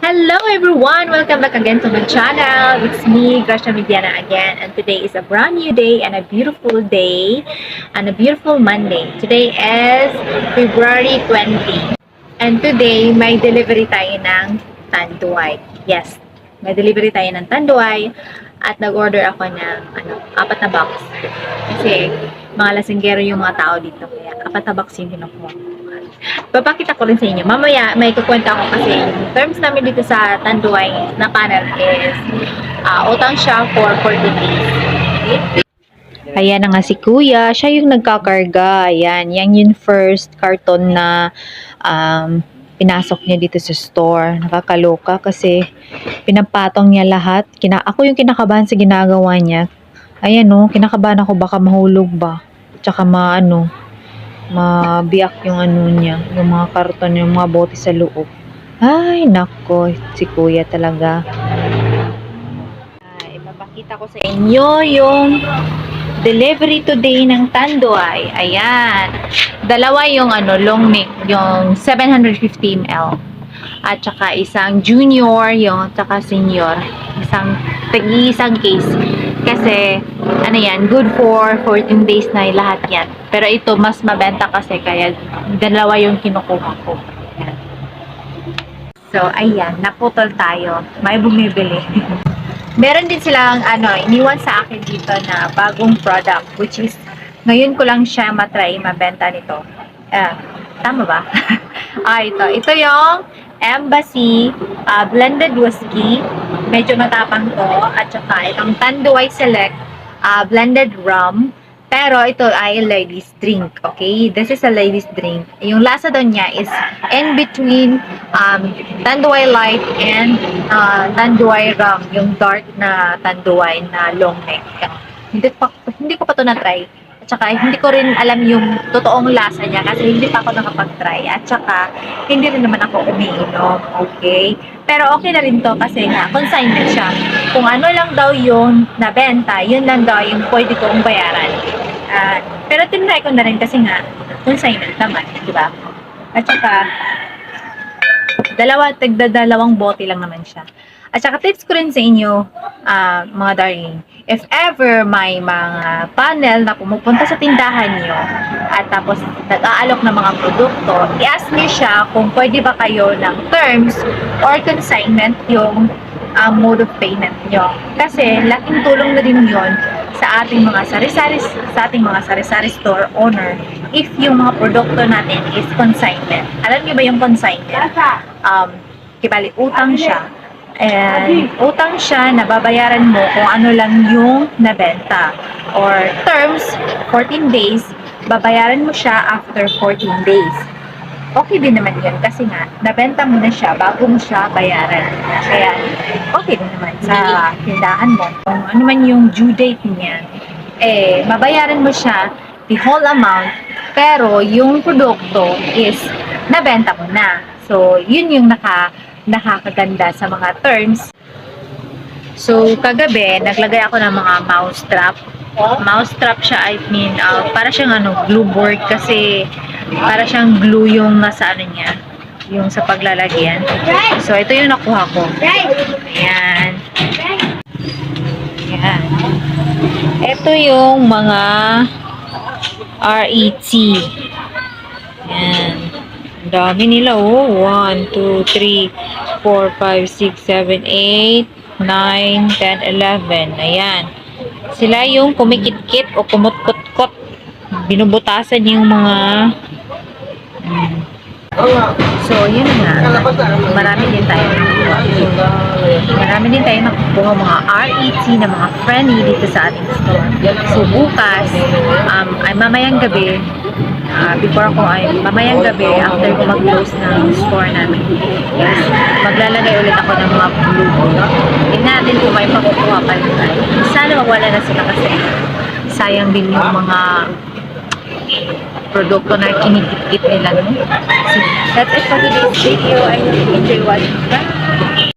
Hello everyone! Welcome back again to my channel. It's me, Gracia Mediana again. And today is a brand new day and a beautiful day and a beautiful Monday. Today is February 20. And today, may delivery tayo ng tanduay. Yes, may delivery tayo ng tanduay at nag-order ako ng ano, apat na box. Kasi mga lasinggero yung mga tao dito. Kaya apat na box yung kinukuha. Papakita ko rin sa inyo. Mamaya may kukwenta ko kasi terms namin dito sa Tanduay na panel is uh, utang siya for 14 days. Ayan na nga si Kuya. Siya yung nagkakarga. Ayan. Yan yung first carton na um, pinasok niya dito sa store. Nakakaloka kasi pinapatong niya lahat. Kina ako yung kinakabahan sa ginagawa niya. Ayan no, kinakabahan ako baka mahulog ba. Tsaka maano, mabiyak yung ano niya, yung mga karton, yung mga bote sa loob. Ay, nako, si kuya talaga. Ay, ipapakita ko sa inyo yung delivery today ng Tanduay. Ayan. Dalawa yung ano, long neck, yung 750 ml. At saka isang junior, yung tsaka senior. Isang, tag-iisang case. Kasi, ano yan, good for 14 days na lahat yan. Pero ito, mas mabenta kasi kaya dalawa yung kinukuha ko. So, ayan, naputol tayo. May bumibili. Meron din silang, ano, iniwan sa akin dito na bagong product, which is, ngayon ko lang siya matry, mabenta nito. Ah, tama ba? ah, ito. Ito yung Embassy ah, Blended Whiskey. Medyo matapang to. At saka itong Tanduay Select ah, Blended Rum. Pero ito ay ladies drink, okay? This is a ladies drink. Yung lasa doon niya is in between um, Tanduay Light and uh, Tanduay Rum, yung dark na Tanduay na long neck. Hindi, pa, hindi ko pa to na-try. Saka hindi ko rin alam yung totoong lasa niya kasi hindi pa ako nakapag-try. At saka hindi rin naman ako umiinom, okay? Pero okay na rin to kasi nga, consignment siya. Kung ano lang daw yung nabenta, yun lang daw yung pwede kong bayaran. Ah, pero tinry ko na rin kasi nga, consignment naman, di ba? At saka, dalawa, tagdadalawang bote lang naman siya. At saka tips ko rin sa inyo, ah, mga darling, if ever may mga panel na pumupunta sa tindahan niyo at tapos nag-aalok ng mga produkto, i-ask niyo siya kung pwede ba kayo ng terms or consignment yung ah, mode of payment niyo. Kasi laking tulong na din yon sa ating mga sari-sari sa ating mga sari-sari store owner if yung mga produkto natin is consignment. Alam niyo ba yung consignment? Um, kibali utang siya And utang siya na babayaran mo kung ano lang yung nabenta. Or terms, 14 days, babayaran mo siya after 14 days. Okay din naman yun kasi nga, nabenta mo na siya bago mo siya bayaran. Kaya, okay din naman sa tindahan mo. Kung ano man yung due date niya, eh, mabayaran mo siya the whole amount, pero yung produkto is nabenta mo na. So, yun yung naka nakakaganda sa mga terms. So, kagabi, naglagay ako ng mga mouse trap. Mouse trap siya, I mean, uh, para siyang ano, glue board kasi para siyang glue yung nasa ano niya, yung sa paglalagyan. So, ito yung nakuha ko. Ayan. Ayan. Ito yung mga RET. Ayan. Ang dami nila, oh. 1, 2, 3, 4, 5, 6, 7, 8, 9, 10, 11. Ayan. Sila yung kumikit-kit o kumut-kut-kut. Binubutasan yung mga... Hmm. So, yun na. Marami din tayo. Marami din tayo nakukuha mga RET na mga friendly dito sa ating store. So, bukas, um, ay mamayang gabi, ah, before ako ay mamayang gabi after ko mag-close ng store namin. Is maglalagay ulit ako ng mga blue tingnan natin kung may makukuha pa rin sana magwala na sila kasi sayang din yung mga produkto na kinikit nila no? So, that's it for today's video. I hope you enjoy watching. Bye